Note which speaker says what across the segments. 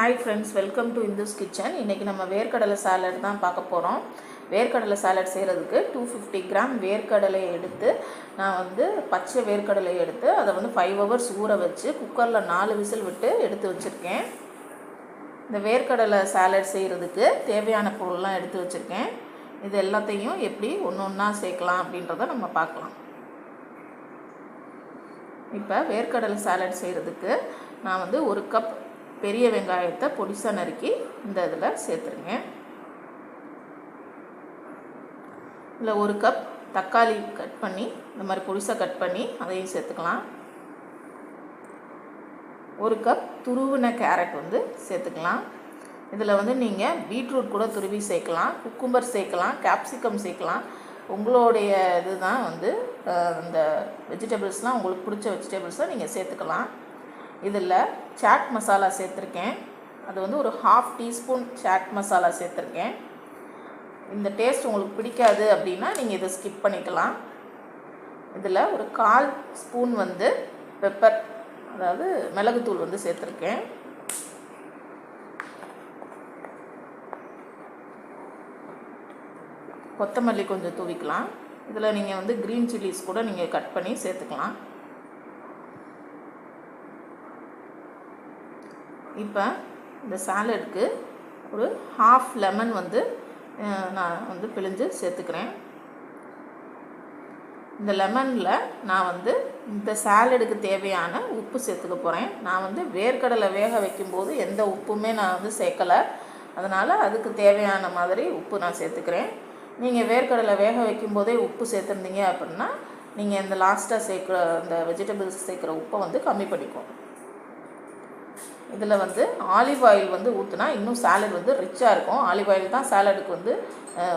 Speaker 1: Hi friends welcome to Indhu's kitchen இன்றைக்கி நம்ம வேர்க்கடலை சாலட் தான் பார்க்க போகிறோம் வேர்க்கடலை சாலட் செய்கிறதுக்கு டூ ஃபிஃப்டி கிராம் வேர்க்கடலை எடுத்து நான் வந்து பச்சை வேர்க்கடலை எடுத்து அதை வந்து ஃபைவ் ஹவர்ஸ் ஊற வச்சு குக்கரில் நாலு விசில் விட்டு எடுத்து வச்சுருக்கேன். இந்த வேர்க்கடலை சாலட் செய்கிறதுக்கு தேவையான பொருள்லாம் எடுத்து வச்சுருக்கேன். இது எல்லாத்தையும் எப்படி ஒன்று ஒன்றா சேர்க்கலாம் அப்படின்றத நம்ம பார்க்கலாம். இப்போ வேர்க்கடலை சாலட் செய்கிறதுக்கு நான் வந்து ஒரு கப் பெரிய வெங்காயத்தை பொடிசாக நறுக்கி இந்த இதில் சேர்த்துருங்க. இல்லை ஒரு கப் தக்காளி கட் பண்ணி இந்த மாதிரி பொடிசாக கட் பண்ணி அதையும் சேர்த்துக்கலாம். ஒரு கப் துருவின கேரட் வந்து சேர்த்துக்கலாம். இதில் வந்து நீங்கள் பீட்ரூட் கூட துருவி சேர்க்கலாம் குக்கும்பர் சேர்க்கலாம் கேப்சிகம் சேர்க்கலாம். உங்களுடைய இதுதான் வந்து இந்த வெஜிடபிள்ஸ்லாம் உங்களுக்கு பிடிச்ச வெஜிடபிள்ஸை நீங்கள் சேர்த்துக்கலாம். இதில் சாட் மசாலா சேர்த்துருக்கேன். அது வந்து ஒரு ஹாஃப் டீஸ்பூன் சாட் மசாலா சேர்த்துருக்கேன். இந்த டேஸ்ட் உங்களுக்கு பிடிக்காது அப்படின்னா நீங்கள் இதை ஸ்கிப் பண்ணிக்கலாம். இதில் ஒரு கால் ஸ்பூன் வந்து பெப்பர் அதாவது மிளகுத்தூள் வந்து சேர்த்துருக்கேன். கொத்தமல்லி கொஞ்சம் தூவிக்கலாம். இதில் நீங்கள் வந்து க்ரீன் சில்லிஸ் கூட நீங்கள் கட் பண்ணி சேர்த்துக்கலாம். இப்போ இந்த சாலடுக்கு ஒரு ஹாஃப் லெமன் வந்து நான் வந்து பிழிஞ்சு சேர்த்துக்கிறேன். இந்த லெமனில் நான் வந்து இந்த சாலடுக்கு தேவையான உப்பு சேர்த்துக்க போகிறேன் நான் வந்து வேர்க்கடலை வேக வைக்கும்போது எந்த உப்புமே நான் வந்து சேர்க்கலை. அதனால் அதுக்கு தேவையான மாதிரி உப்பு நான் சேர்த்துக்கிறேன். நீங்கள் வேர்க்கடலை வேக வைக்கும்போதே உப்பு சேர்த்துருந்தீங்க அப்படின்னா நீங்கள் இந்த லாஸ்ட்டாக சேர்க்குற இந்த வெஜிடபிள்ஸ் சேர்க்குற உப்பை வந்து கம்மி பண்ணிக்கும் இதில் வந்து ஆலிவ் ஆயில் வந்து ஊற்றுனா இன்னும் சாலட் வந்து ரிச்சாக இருக்கும். ஆலிவ் ஆயில் தான் சாலடுக்கு வந்து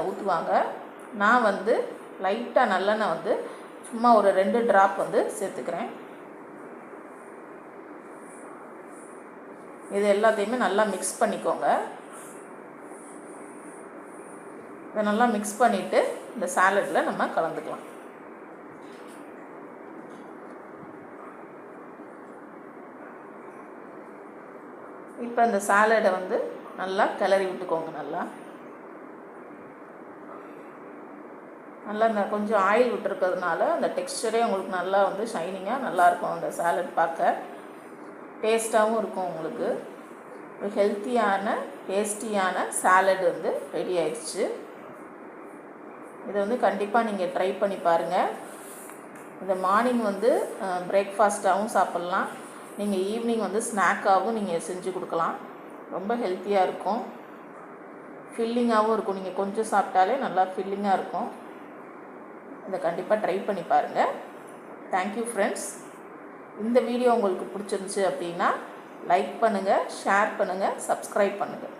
Speaker 1: ஊற்றுவாங்க. நான் வந்து லைட்டாக நல்லெண்ணெய் வந்து சும்மா ஒரு ரெண்டு ட்ராப் வந்து சேர்த்துக்கிறேன். இது எல்லாத்தையுமே நல்லா மிக்ஸ் பண்ணிக்கோங்க. இதை நல்லா மிக்ஸ் பண்ணிவிட்டு இந்த சாலட்டில் நம்ம கலந்துக்கலாம். இப்போ இந்த சாலடை வந்து நல்லா கிளறி விட்டுக்கோங்க நல்லா. நல்லா இந்த கொஞ்சம் ஆயில் விட்டுருக்கிறதுனால அந்த டெக்ஸ்டரே உங்களுக்கு நல்லா வந்து ஷைனிங்காக நல்லாயிருக்கும் அந்த சாலட் பார்க்க. டேஸ்ட்டாகவும் இருக்கும் உங்களுக்கு. ஒரு ஹெல்த்தியான டேஸ்டியான சாலட் வந்து ரெடி ஆயிடுச்சு. இதை வந்து கண்டிப்பாக நீங்கள் ட்ரை பண்ணி பாருங்கள் இதை மார்னிங் வந்து பிரேக்ஃபாஸ்ட்டாகவும் சாப்பிட்லாம். நீங்கள் ஈவினிங் வந்து ஸ்நாக்காகவும் நீங்கள் செஞ்சு கொடுக்கலாம். ரொம்ப ஹெல்த்தியாக இருக்கும். ஃபில்லிங்காகவும் இருக்கும். நீங்கள் கொஞ்சம் சாப்பிட்டாலே நல்லா ஃபில்லிங்காக இருக்கும். இதை கண்டிப்பாக ட்ரை பண்ணி பாருங்கள் தேங்க்யூ ஃப்ரெண்ட்ஸ் இந்த வீடியோ உங்களுக்கு பிடிச்சிருந்துச்சி அப்படின்னா லைக் பண்ணுங்கள் ஷேர் பண்ணுங்கள் சப்ஸ்கிரைப் பண்ணுங்கள்